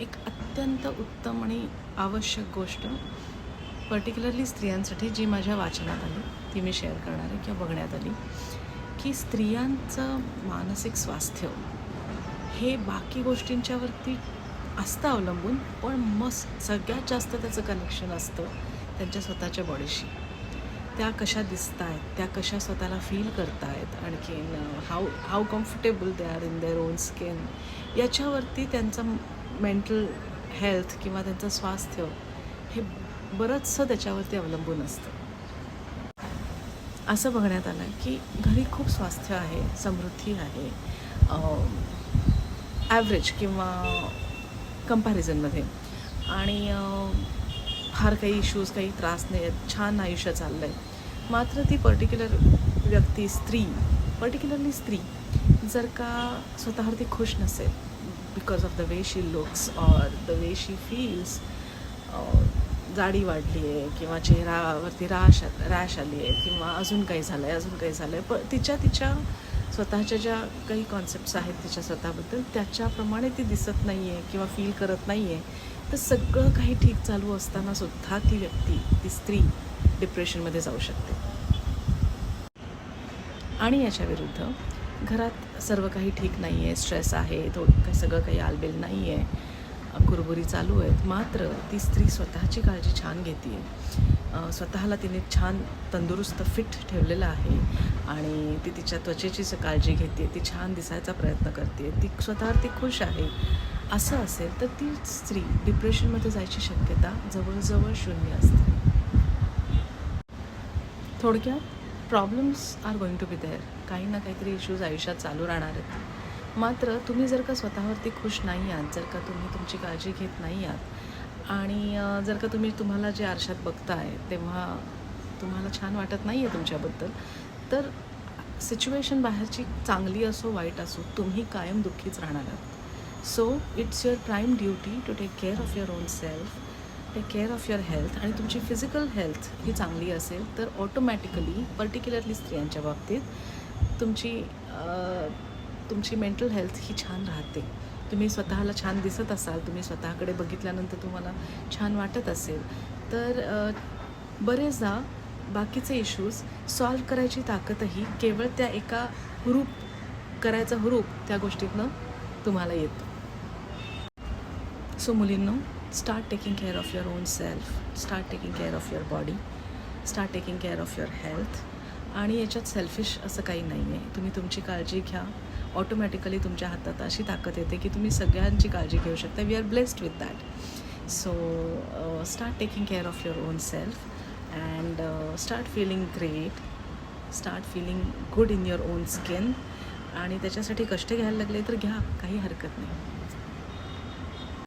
एक अत्यंत उत्तम आणि आवश्यक गोष्ट पर्टिक्युलरली स्त्रियांसाठी जी माझ्या वाचनात आली ती मी शेअर करणार आहे किंवा बघण्यात आली की स्त्रियांचं मानसिक स्वास्थ्य हे बाकी गोष्टींच्यावरती असतं अवलंबून पण मस्त सगळ्यात जास्त त्याचं कनेक्शन असतं त्यांच्या स्वतःच्या बॉडीशी त्या कशा दिसत आहेत त्या कशा स्वतःला फील करतायत आणखीन how how comfortable they are in their own skin याच्यावरती त्यांचं मेंटल हेल्थ किंवा त्यांचं स्वास्थ्य हे बरंचसं त्याच्यावरती अवलंबून असतं. असं बघण्यात आलं की घरी खूप स्वास्थ्य आहे समृद्धी आहे ॲव्हरेज किंवा कंपॅरिझनमध्ये आणि फार काही इश्यूज काही त्रास नाही आहेत छान आयुष्य चाललं आहे मात्र ती पर्टिक्युलर व्यक्ती स्त्री पर्टिक्युलरली स्त्री जर का स्वतःवरती खुश नसेल because of the way she looks or the way she feels जाडी वाढली आहे किंवा चेहऱ्यावरती राश रॅश आली आहे किंवा अजून काही झालं आहे अजून काही झालं आहे पण तिच्या तिच्या स्वतःच्या ज्या काही कॉन्सेप्ट्स आहेत तिच्या स्वतःबद्दल त्याच्याप्रमाणे ती दिसत नाही आहे किंवा फील करत नाही आहे तर सगळं काही ठीक चालू असताना सुद्धा ती व्यक्ती ती स्त्री डिप्रेशनमध्ये जाऊ शकते. आणि याच्या विरुद्ध घरात सर्व काही ठीक नाही आहे स्ट्रेस आहे थोडं सगळं काही आलबेल नाही आहे कुरबुरी चालू आहेत. मात्र ती स्त्री स्वतःची काळजी छान घेते स्वतःला तिने छान तंदुरुस्त फिट ठेवलेलं आहे आणि ती तिच्या त्वचेची काळजी घेते ती छान दिसायचा प्रयत्न करते ती स्वतःवर ती खुश आहे. असं असेल तर ती स्त्री डिप्रेशनमध्ये जायची शक्यता जवळजवळ शून्य असते. थोडक्यात problems are going to be there काही ना काहीतरी इश्यूज आयुष्यात चालू राहणार आहेत. मात्र तुम्ही जर का स्वतःवरती खुश नाही आहात जर का तुम्ही तुमची काळजी घेत नाही आहात आणि जर का तुम्ही तुम्हाला जे आरशात बघताय तेव्हा तुम्हाला छान वाटत नाही आहे तुमच्याबद्दल तर सिच्युएशन बाहेरची चांगली असो वाईट असो तुम्ही कायम दुःखीच राहणार आहात. So it's your prime duty to take care of your own self take care of your health आणि तुमची फिजिकल हेल्थ ही चांगली असेल तर ऑटोमॅटिकली पर्टिक्युलरली स्त्रियांच्या बाबतीत तुमची तुमची मेंटल हेल्थ ही छान राहते. तुम्ही स्वतःला छान दिसत असाल तुम्ही स्वतःकडे बघितल्यानंतर तुम्हाला छान वाटत असेल तर बरेचदा बाकीचे इश्यूज सॉल्व करायची ताकदही केवळ त्या एका हुरूप करायचा हुरूप त्या गोष्टीतनं तुम्हाला येतो. So मुलींनो start taking care of your own self start taking care of your body start taking care of your health आणि याच्यात सेल्फिश असं काही नाही आहे तुम्ही तुमची काळजी घ्या. ऑटोमॅटिकली तुमच्या हातात अशी ताकद येते की तुम्ही सगळ्यांची काळजी घेऊ शकता. We are blessed with that so start taking care of your own self and start feeling great start feeling good in your own skin आणि त्याच्यासाठी कष्ट घ्यायला लागले तर घ्या. काही हरकत नाही.